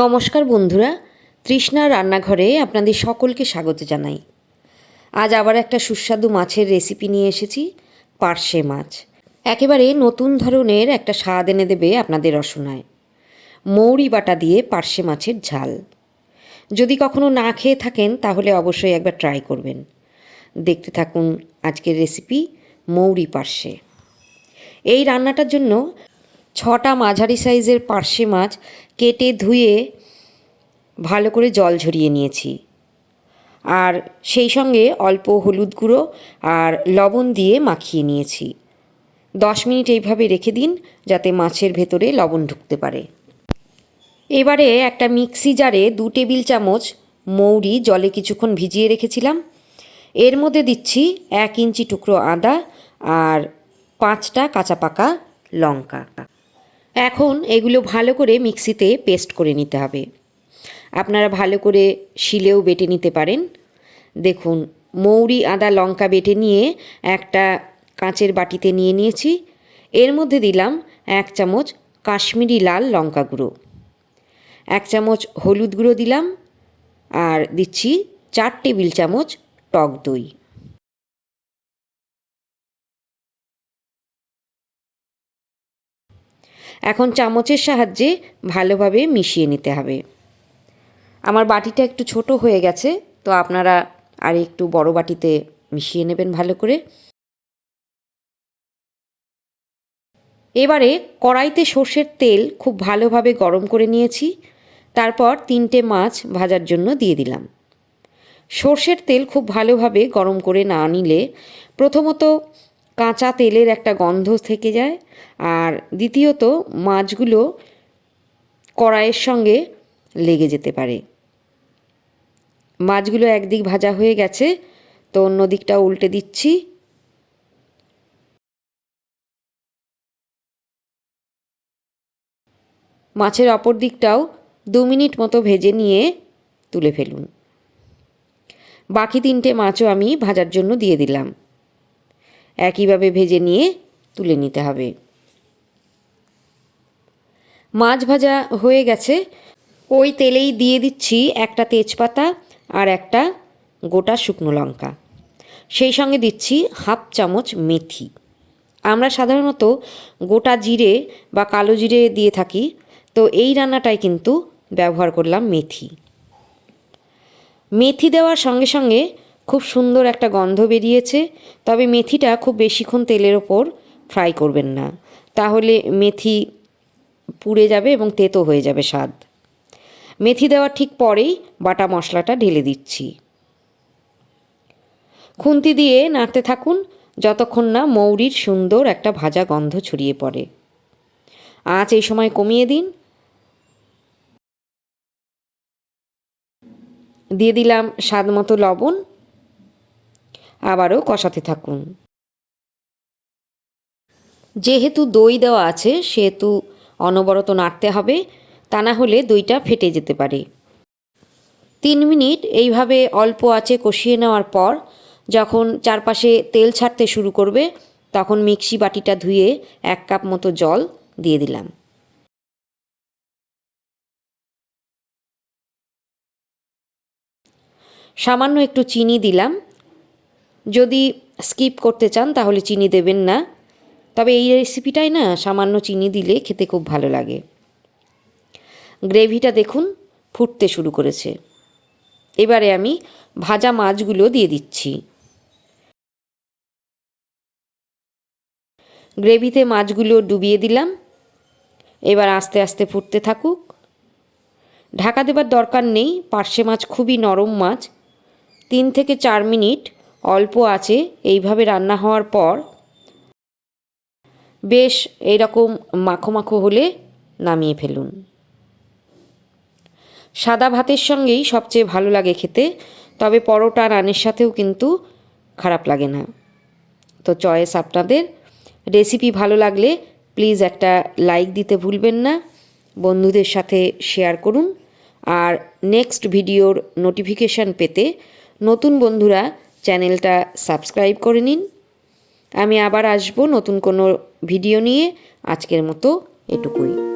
নমস্কার বন্ধুরা, তৃষ্ণা রান্নাঘরে আপনাদের সকলকে স্বাগত জানাই। আজ আবার একটা সুস্বাদু মাছের রেসিপি নিয়ে এসেছি, পার্শে মাছ। একেবারে নতুন ধরনের একটা স্বাদ এনে দেবে আপনাদের রসনায় মৌরি বাটা দিয়ে পার্শে মাছের ঝাল। যদি কখনো না খেয়ে থাকেন, তাহলে অবশ্যই একবার ট্রাই করবেন। দেখতে থাকুন আজকের রেসিপি মৌরি পার্শে। এই রান্নাটার জন্য ছটা মাঝারি সাইজের পার্শে মাছ কেটে ধুয়ে ভালো করে জল ঝরিয়ে নিয়েছি। আর সেই সঙ্গে অল্প হলুদ গুঁড়ো আর লবণ দিয়ে মাখিয়ে নিয়েছি। দশ মিনিট এইভাবে রেখে দিন যাতে মাছের ভেতরে লবণ ঢুকতে পারে। এবারে একটা মিক্সি জারে দু টেবিল চামচ মৌরি জলে কিছুক্ষণ ভিজিয়ে রেখেছিলাম। এর মধ্যে দিচ্ছি এক ইঞ্চি টুকরো আদা আর পাঁচটা কাঁচা পাকা লঙ্কা। এখন এগুলো ভালো করে মিক্সিতে পেস্ট করে নিতে হবে। আপনারা ভালো করে শিলেও বেটে নিতে পারেন। দেখুন, মৌরি, আদা, লঙ্কা বেটে নিয়ে একটা কাঁচের বাটিতে নিয়ে নিয়েছি। এর মধ্যে দিলাম এক চামচ কাশ্মীরি লাল লঙ্কা গুঁড়ো। এক চামচ হলুদ গুঁড়ো দিলাম। আর দিচ্ছি চার টেবিল চামচ টক দই। এখন চামচের সাহায্যে ভালোভাবে মিশিয়ে নিতে হবে। আমার বাটিটা একটু ছোট হয়ে গেছে, তো আপনারা আর একটু বড় বাটিতে মিশিয়ে নেবেন ভালো করে। এবারে কড়াইতে সর্ষের তেল খুব ভালোভাবে গরম করে নিয়েছি, তারপর তিনটে মাছ ভাজার জন্য দিয়ে দিলাম। সর্ষের তেল খুব ভালোভাবে গরম করে না নিলে প্রথমত কাঁচা তেলের একটা গন্ধ থেকে যায়। আর দ্বিতীয়ত, মাছগুলো কড়াইয়ের সঙ্গে লেগে যেতে পারে। মাছগুলো একদিক ভাজা হয়ে গেছে, তো অন্য দিকটা উল্টে দিচ্ছি। মাছের অপর দিকটাও দু মিনিট মতো ভেজে নিয়ে তুলে ফেলুন। বাকি তিনটে মাছও আমি ভাজার জন্য দিয়ে দিলাম। একইভাবে ভেজে নিয়ে তুলে নিতে হবে। মাছ ভাজা হয়ে গেছে। ওই তেলেই দিয়ে দিচ্ছি একটা তেজপাতা আর একটা গোটা শুকনো লঙ্কা। সেই সঙ্গে দিচ্ছি হাফ চামচ মেথি। আমরা সাধারণত গোটা জিরে বা কালো জিরে দিয়ে থাকি, তো এই রান্নাটায় কিন্তু ব্যবহার করলাম মেথি। মেথি দেওয়ার সঙ্গে সঙ্গে খুব সুন্দর একটা গন্ধ বেরিয়েছে। তবে মেথিটা খুব বেশিক্ষণ তেলের ওপর ফ্রাই করবেন না। তাহলে মেথি পুড়ে যাবে এবং তেতো হয়ে যাবে স্বাদ। মেথি দেওয়ার ঠিক পরেই বাটা মশলাটা ঢেলে দিচ্ছি। খুন্তি দিয়ে নাড়তে থাকুন, যতক্ষণ না মৌরির সুন্দর একটা ভাজা গন্ধ ছড়িয়ে পড়ে। আঁচ এই সময় কমিয়ে দিন। দিয়ে দিলাম স্বাদ মতো লবণ। আবারও কষাতে থাকুন। যেহেতু দই দেওয়া আছে, সেহেতু অনবরত নাড়তে হবে, তা না হলে দইটা ফেটে যেতে পারে। তিন মিনিট এইভাবে অল্প আছে কষিয়ে নেওয়ার পর, যখন চারপাশে তেল ছাড়তে শুরু করবে, তখন মিক্সি বাটিটা ধুয়ে এক কাপ মতো জল দিয়ে দিলাম। সামান্য একটু চিনি দিলাম যদি স্কিপ করতে চান, তাহলে চিনি দেবেন না। তবে এই রেসিপিটাই না সামান্য চিনি দিলে খেতে খুব ভালো লাগে। গ্রেভিটা দেখুন, ফুটতে শুরু করেছে। এবারে আমি ভাজা মাছগুলো দিয়ে দিচ্ছি। গ্রেভিতে মাছগুলো ডুবিয়ে দিলাম। এবার আস্তে আস্তে ফুটতে থাকুক। ঢাকা দেবার দরকার নেই, পার্শে মাছ খুবই নরম মাছ। তিন থেকে চার মিনিট অল্প আছে, এইভাবে রান্না হওয়ার পর বেশ এরকম মাখো মাখো হলে নামিয়ে ফেলুন। সাদা ভাতের সঙ্গেই সবচেয়ে ভালো লাগে খেতে, তবে পরোটা রানের সাথেও কিন্তু খারাপ লাগে না। তো চয়েস আপনাদের। রেসিপি ভালো লাগলে প্লিজ একটা লাইক দিতে ভুলবেন না, বন্ধুদের সাথে শেয়ার করুন। আর নেক্সট ভিডিওর নোটিফিকেশান পেতে নতুন বন্ধুরা চ্যানেলটা সাবস্ক্রাইব করে নিন। আমি আবার আসব নতুন কোনো ভিডিও নিয়ে। আজকের মতো এটুকুই।